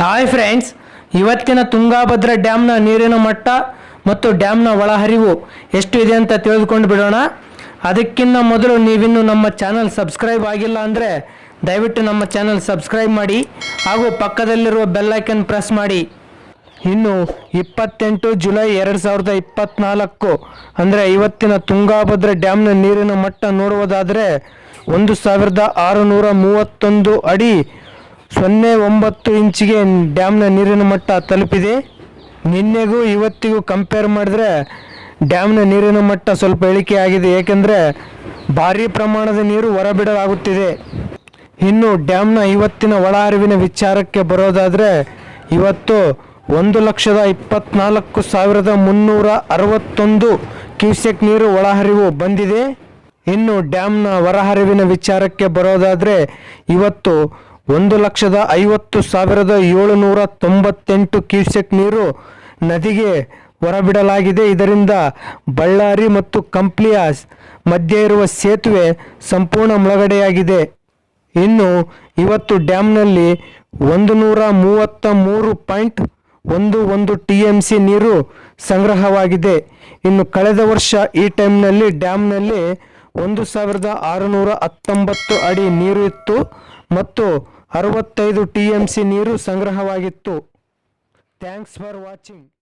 Hi friends ಇವತ್ತಿನ ತುಂಗಾಭದ್ರಾ ಡ್ಯಾಮ್ನ ನೀರಿನ ಮಟ್ಟ ಮತ್ತು ಡ್ಯಾಮ್ನ ಒಳಹರಿವು ಎಷ್ಟು ಇದೆ ಅಂತ ತಿಳಿದುಕೊಂಡು ಬಿಡೋಣ. ಅದಕ್ಕಿಂತ ಮೊದಲು ನೀವಿನ್ನು ನಮ್ಮ ಚಾನಲ್ ಸಬ್ಸ್ಕ್ರೈಬ್ ಆಗಿಲ್ಲ ಅಂದರೆ ದಯವಿಟ್ಟು ನಮ್ಮ ಚಾನಲ್ ಸಬ್ಸ್ಕ್ರೈಬ್ ಮಾಡಿ ಹಾಗೂ ಪಕ್ಕದಲ್ಲಿರುವ ಬೆಲ್ಲೈಕನ್ ಪ್ರೆಸ್ ಮಾಡಿ. ಇನ್ನು ಇಪ್ಪತ್ತೆಂಟು ಜುಲೈ ಎರಡು ಸಾವಿರದ ಇಪ್ಪತ್ತ್ನಾಲ್ಕು ಅಂದರೆ ಇವತ್ತಿನ ತುಂಗಾಭದ್ರಾ ಡ್ಯಾಮ್ನ ನೀರಿನ ಮಟ್ಟ ನೋಡುವುದಾದರೆ ಒಂದು ಸಾವಿರದ ಆರುನೂರ ಮೂವತ್ತೊಂದು ಅಡಿ ಸೊನ್ನೆ ಒಂಬತ್ತು ಇಂಚಿಗೆ ಡ್ಯಾಮ್ನ ನೀರಿನ ಮಟ್ಟ ತಲುಪಿದೆ. ನಿನ್ನೆಗೂ ಇವತ್ತಿಗೂ ಕಂಪೇರ್ ಮಾಡಿದ್ರೆ ಡ್ಯಾಮ್ನ ನೀರಿನ ಮಟ್ಟ ಸ್ವಲ್ಪ ಇಳಿಕೆ ಆಗಿದೆ. ಏಕೆಂದರೆ ಭಾರೀ ಪ್ರಮಾಣದ ನೀರು ಹೊರಬಿಡಲಾಗುತ್ತಿದೆ. ಇನ್ನು ಡ್ಯಾಮ್ನ ಇವತ್ತಿನ ಒಳಹರಿವಿನ ವಿಚಾರಕ್ಕೆ ಬರೋದಾದರೆ ಇವತ್ತು ಒಂದು ಲಕ್ಷದ ಇಪ್ಪತ್ನಾಲ್ಕು ಸಾವಿರದ ಮುನ್ನೂರ ಅರವತ್ತೊಂದು ಕ್ಯೂಸೆಕ್ ನೀರು ಒಳಹರಿವು ಬಂದಿದೆ. ಇನ್ನು ಡ್ಯಾಮ್ನ ಹೊರಹರಿವಿನ ವಿಚಾರಕ್ಕೆ ಬರೋದಾದರೆ ಇವತ್ತು ಒಂದು ಲಕ್ಷದ ಐವತ್ತು ಸಾವಿರದ ಏಳುನೂರ ತೊಂಬತ್ತೆಂಟು ಕ್ಯೂಸೆಕ್ ನೀರು ನದಿಗೆ ಹೊರಬಿಡಲಾಗಿದೆ. ಇದರಿಂದ ಬಳ್ಳಾರಿ ಮತ್ತು ಕಂಪ್ಲಿಯ ಮಧ್ಯೆ ಇರುವ ಸೇತುವೆ ಸಂಪೂರ್ಣ ಮುಳುಗಡೆಯಾಗಿದೆ. ಇನ್ನು ಇವತ್ತು ಡ್ಯಾಮ್ನಲ್ಲಿ ಒಂದು ನೂರ ಮೂವತ್ತ ಮೂರು ಪಾಯಿಂಟ್ ಒಂದು ಒಂದು ಟಿ ಎಂ ಸಿ ನೀರು ಸಂಗ್ರಹವಾಗಿದೆ. ಇನ್ನು ಕಳೆದ ವರ್ಷ ಈ ಟೈಮ್ನಲ್ಲಿ ಡ್ಯಾಮ್ನಲ್ಲಿ ಒಂದು ಸಾವಿರದ ಆರುನೂರ ಹತ್ತೊಂಬತ್ತು ಅಡಿ ನೀರು ಇತ್ತು ಮತ್ತು ಅರವತ್ತೈದು ಟಿ ಎಂ ಸಿ ನೀರು ಸಂಗ್ರಹವಾಗಿತ್ತು. Thanks for watching.